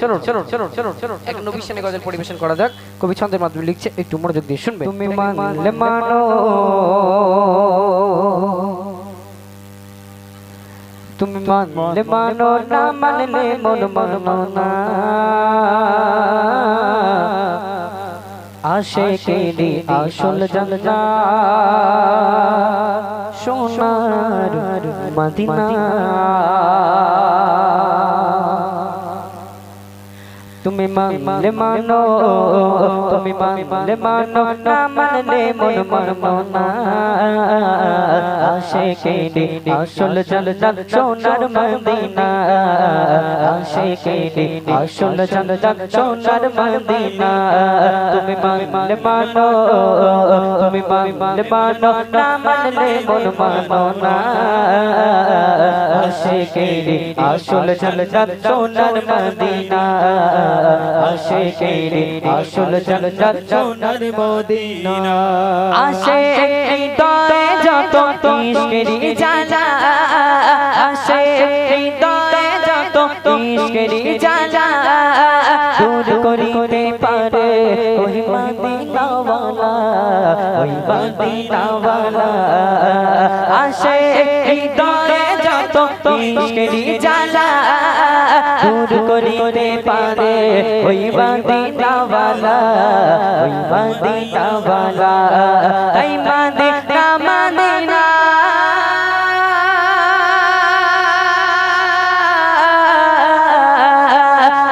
চলুন চলুন চলুন চলুন চলুন এক নবী শানে গজল পরিবেশন করা যাক। কবি ছন্দের মাধ্যমে লিখছে একটু মনোযোগ দিয়ে শুনবে তুমি মানলে মানো তুমি মানলে মানো না মানলে মন মানো না। আশে কেডি আসল জাননা সোনার মদিনা। তুমি মানলে মানো, তুমি মানলে মানো, না মানলে মন মানো না। আশে কেডি আসল জাননা সোনার মদিনা। আশে কেডি আসল জাননা সোনার মদিনা। তুমি মানলে মানো, তুমি মানলে মানো, না মানলে মন মানো না। আশে কেডি আসল জাননা সোনার মদিনা। আশে কেডি আসল জাননা সোনার মদিনা। আসে হৃদয়ে যত ইশকেরি জানা। আসে হৃদয়ে যত ইশকেরি জানা। দূর করিতে পারে ওই মদিনাওয়ালা ওই মদিনাওয়ালা। আসে হৃদয়ে যত ইশকেরি জানা। দূর করিতে পারে ওই মদিনাওয়ালা ওই মদিনাওয়ালা তাই মদিনা মদিনা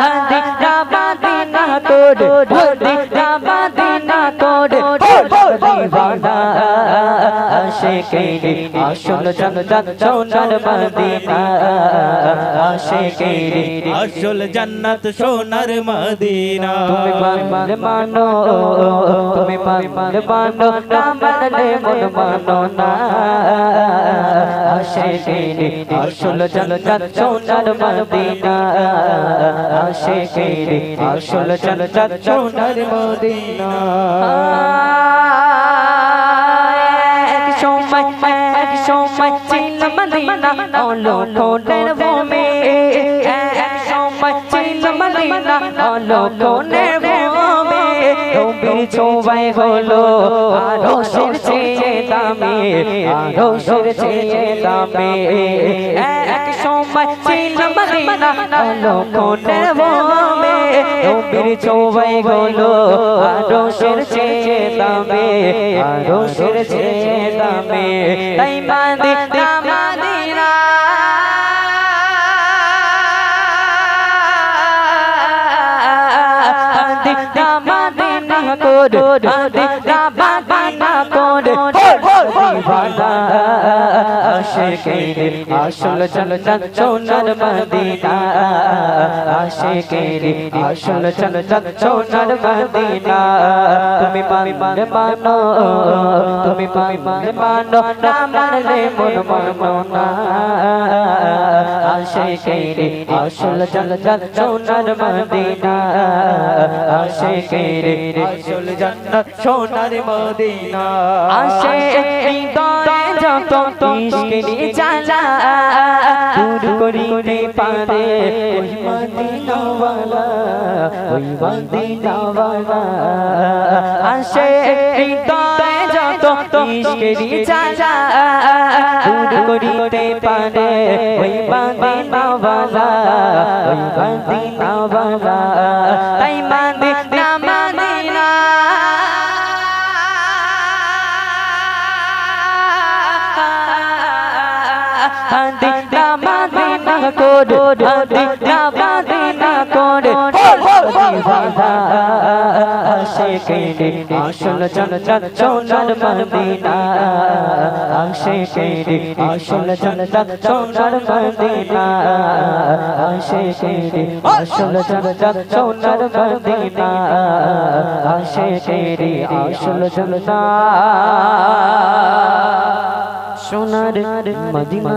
মদিনা মদিনা কোড মদিনা মদিনা কোড দিওয়ানা আশিকেরি আসল জান্নাত সোনার মদিনা। আশিকেরি আসল জান্নাত সোনার মদিনা। তুমি মানলে মানো, তুমি মানলে মানো, না মানলে মন মানো না। আশিকেরি আসল জান্নাত সোনার মদিনা। আশিকেরি আসল জান্নাত সোনার মদিনা। সময় এক সময় ছিল মদিনা ওলো কোনের ভূমি এক সময় ছিল মদিনা ওলো কোনের ভূমি নবীর ছোঁয়ায় হলো আরও সুর চেয়ে দামি আরও সুর চেয়ে দামি এক সময় ছিল মদিনা ওলো কোনের ভূমি নবীর ছোঁয়ায় হলো আরও সুর চেয়ে দামি আরও সুর চেয়ে দামি তাই মদিনা মদিনা মদিনা মদিনা কোড মদিনা মদিনা কোড দিওয়ানা আশিকেরি আসল জান্নাত সোনার মদিনা। আশিকেরি আসল জান্নাত সোনার মদিনা। তুমি মানলে মানো তুমি মানলে মানো না মানলে মন মানো না। আশিকেরি আসল জান্নাত সোনার মদিনা। আশিকেরি আসল জান্নাত সোনার মদিনা। হৃদয়ে যত ইশকেরি জ্বালা দূর করিতে পারে। ওই মদিনাওয়ালা ওই মদিনাওয়ালা। আসে হৃদয়ে যত ইশকেরি জ্বালা দূর করিতে পারে। ওই মদিনাওয়ালা ওই মদিনাওয়ালা। তাই মদিনা মদিনা মদিনা কোড মদিনা মদিনা কোড দিওয়ানা আশিকেরি আসল জান্নাত সোনার মদিনা আশিকেরি আসল জান্নাত সোনার মদিনা আশিকেরি আসল জান্নাত সোনার মদিনা আশিকেরি আসল জান্নাত সোনার মদিনা।